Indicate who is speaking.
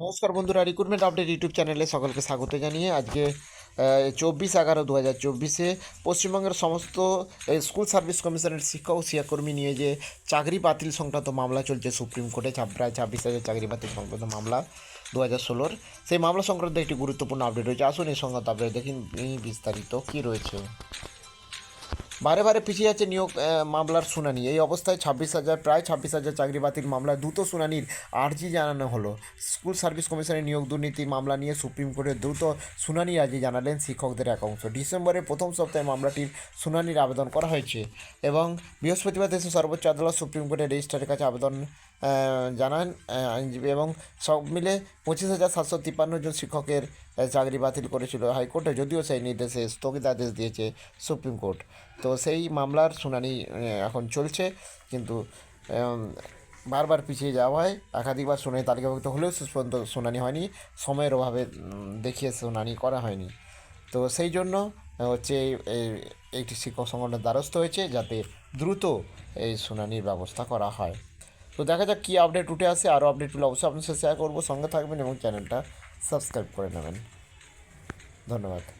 Speaker 1: নমস্কার বন্ধুরা recruitment update YouTube চ্যানেলে সকলকে স্বাগত জানিয়ে আজকে চব্বিশ এগারো দু হাজার চব্বিশে পশ্চিমবঙ্গের সমস্ত স্কুল সার্ভিস কমিশনের শিক্ষক ও শিক্ষাকর্মী নিয়ে যে চাকরি বাতিল সংক্রান্ত মামলা চলছে সুপ্রিম কোর্টে প্রায় ছাব্বিশ হাজার চাকরি বাতিল সংক্রান্ত মামলা দু হাজার ষোলোর। সেই মামলা সংক্রান্ত একটি গুরুত্বপূর্ণ আপডেট রয়েছে। আসুন এই সংক্রান্ত আপডেট এই বিস্তারিত কী রয়েছে। বারে বারে পিছিয়ে যাচ্ছে নিয়োগ মামলার শুনানি। এই অবস্থায় ছাব্বিশ হাজার, প্রায় ছাব্বিশ হাজার চাকরি বাতিল মামলায় দ্রুত শুনানির আর্জি জানানো হলো। স্কুল সার্ভিস কমিশনের নিয়োগ দুর্নীতি মামলা নিয়ে সুপ্রিম কোর্টে দ্রুত শুনানি আর্জি জানালেন শিক্ষকদের এক অংশ। ডিসেম্বরের প্রথম সপ্তাহে মামলাটির শুনানির আবেদন করা হয়েছে এবং বৃহস্পতিবার দেশের সর্বোচ্চ আদালত সুপ্রিম কোর্টের রেজিস্ট্রারের কাছে আবেদন জানান আইনজীবী এবং সব মিলে পঁচিশ হাজার সাতশো তিপ্পান্ন জন শিক্ষকের চাকরি বাতিল করেছিল হাইকোর্টে, যদিও সেই নির্দেশে স্থগিতাদেশ দিয়েছে সুপ্রিম কোর্ট। তো সেই মামলার শুনানি এখন চলছে, কিন্তু বারবার পিছিয়ে যাওয়া হয়। একাধিকবার শুনানি তালিকাভুক্ত হলেও শেষ পর্যন্ত শুনানি হয়নি। সময়ের অভাবে দেখিয়ে শুনানি করা হয়নি। তো সেই জন্য হচ্ছে একটি শিক্ষক সংগঠনের দ্বারস্থ হয়েছে যাতে দ্রুত এই শুনানির ব্যবস্থা করা হয়। তো দেখা যাক কী আপডেট উঠে আসে আরও আপডেটগুলো অবশ্যই আপনার সাথে শেয়ার করব। সঙ্গে থাকবেন এবং চ্যানেলটা সাবস্ক্রাইব করে নেবেন। ধন্যবাদ।